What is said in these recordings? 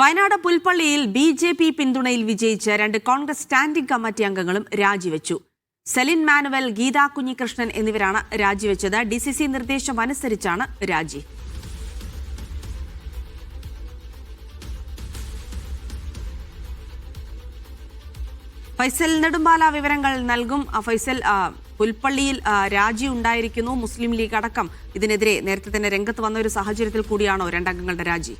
വയനാട് പുൽപ്പള്ളിയിൽ B J P പിന്തുണയിൽ വിജയിച്ച രണ്ട് കോൺഗ്രസ് സ്റ്റാൻഡിംഗ് കമ്മിറ്റി അംഗങ്ങളും രാജിവെച്ചു. സെലിൻ മാനുവൽ ഗീതാ കുഞ്ഞികൃഷ്ണൻ എന്നിവരാണ് രാജിവെച്ചത്. ഡി സി സി നിർദ്ദേശം അനുസരിച്ചാണ് രാജി. ഫൈസൽ നെടുമ്പാല വിവരങ്ങൾ നൽകും. ഫൈസൽ പുൽപ്പള്ളിയിൽ രാജി ഉണ്ടായിരിക്കുന്നു. മുസ്ലിം ലീഗ് അടക്കം ഇതിനെതിരെ നേരത്തെ തന്നെ രംഗത്ത് വന്ന ഒരു സാഹചര്യത്തിൽ കൂടിയാണോ രണ്ടംഗങ്ങളുടെ രാജി?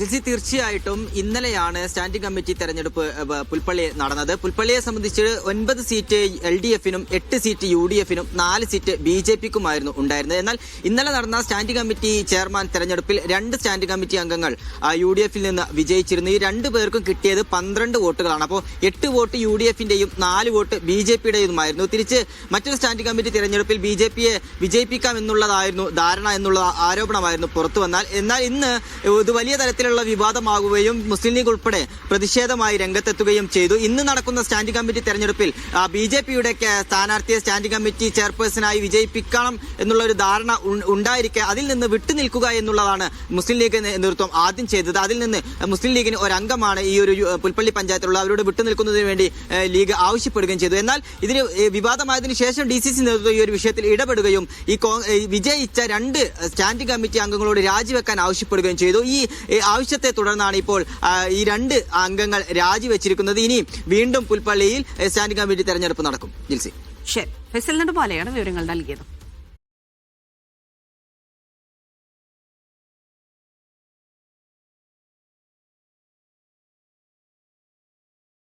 ജിസി തീർച്ചയായിട്ടും ഇന്നലെയാണ് സ്റ്റാൻഡിംഗ് കമ്മിറ്റി തെരഞ്ഞെടുപ്പ് പുൽപ്പള്ളി നടന്നത്. പുൽപ്പള്ളിയെ സംബന്ധിച്ച് ഒൻപത് സീറ്റ് എൽ ഡി എഫിനും എട്ട് സീറ്റ് യു ഡി എഫിനും നാല് സീറ്റ് ബി ജെ പിക്കുമായിരുന്നു ഉണ്ടായിരുന്നത്. എന്നാൽ ഇന്നലെ നടന്ന സ്റ്റാൻഡിംഗ് കമ്മിറ്റി ചെയർമാൻ തെരഞ്ഞെടുപ്പിൽ രണ്ട് സ്റ്റാൻഡിംഗ് കമ്മിറ്റി അംഗങ്ങൾ യു ഡി എഫിൽ നിന്ന് വിജയിച്ചിരുന്നു. ഈ രണ്ട് പേർക്കും കിട്ടിയത് പന്ത്രണ്ട് വോട്ടുകളാണ്. അപ്പോൾ എട്ട് വോട്ട് യു ഡി എഫിന്റെയും നാല് വോട്ട് ബി ജെ പിയുടേതുമായിരുന്നു. തിരിച്ച് മറ്റൊരു സ്റ്റാൻഡിംഗ് കമ്മിറ്റി തെരഞ്ഞെടുപ്പിൽ ബി ജെ പിയെ വിജയിപ്പിക്കാം എന്നുള്ളതായിരുന്നു ധാരണ എന്നുള്ള ആരോപണമായിരുന്നു പുറത്തു വന്നാൽ. എന്നാൽ ഇന്ന് ഇത് വലിയ തരത്തിലുള്ള വിവാദമാകുകയും മുസ്ലിം ലീഗ് ഉൾപ്പെടെ പ്രതിഷേധമായി രംഗത്തെത്തുകയും ചെയ്തു. ഇന്ന് നടക്കുന്ന സ്റ്റാൻഡിംഗ് കമ്മിറ്റി തെരഞ്ഞെടുപ്പിൽ ബി ജെ പിയുടെ സ്ഥാനാർത്ഥിയെ സ്റ്റാൻഡിംഗ് കമ്മിറ്റി ചെയർപേഴ്സണായി വിജയിപ്പിക്കണം എന്നുള്ള ഒരു ധാരണ ഉണ്ടായിരിക്കെ അതിൽ നിന്ന് വിട്ടുനിൽക്കുക എന്നുള്ളതാണ് മുസ്ലിം ലീഗ് നേതൃത്വം ആദ്യം ചെയ്തത്. അതിൽ നിന്ന് മുസ്ലിം ലീഗിന് ഒരംഗമാണ് ഈ ഒരു പുൽപ്പള്ളി പഞ്ചായത്തിലുള്ള അവരോട് വിട്ടുനിൽക്കുന്നതിന് വേണ്ടി ലീഗ് ആവശ്യപ്പെടുകയും ചെയ്തു. എന്നാൽ ഇതിന് വിവാദമായതിനു ശേഷം ഡി സി സി നേതൃത്വം ഈ ഒരു വിഷയത്തിൽ ഇടപെടുകയും ഈ വിജയിച്ച രണ്ട് സ്റ്റാൻഡിംഗ് കമ്മിറ്റി അംഗങ്ങളോട് രാജിവെക്കാൻ ആവശ്യപ്പെടുകയും ചെയ്തു. ഈ ആവശ്യത്തെ തുടർന്നാണ് ഇപ്പോൾ ഈ രണ്ട് അംഗങ്ങൾ രാജിവെച്ചിരിക്കുന്നത്. ഇനി വീണ്ടും പുൽപ്പള്ളിയിൽ സ്റ്റാൻഡിംഗ് കമ്മിറ്റി തെരഞ്ഞെടുപ്പ് നടക്കും. ജിൽസി. ശരി. ഫെസലിനോട് പോലെയാണ് വിവരങ്ങൾ നൽകിയത്.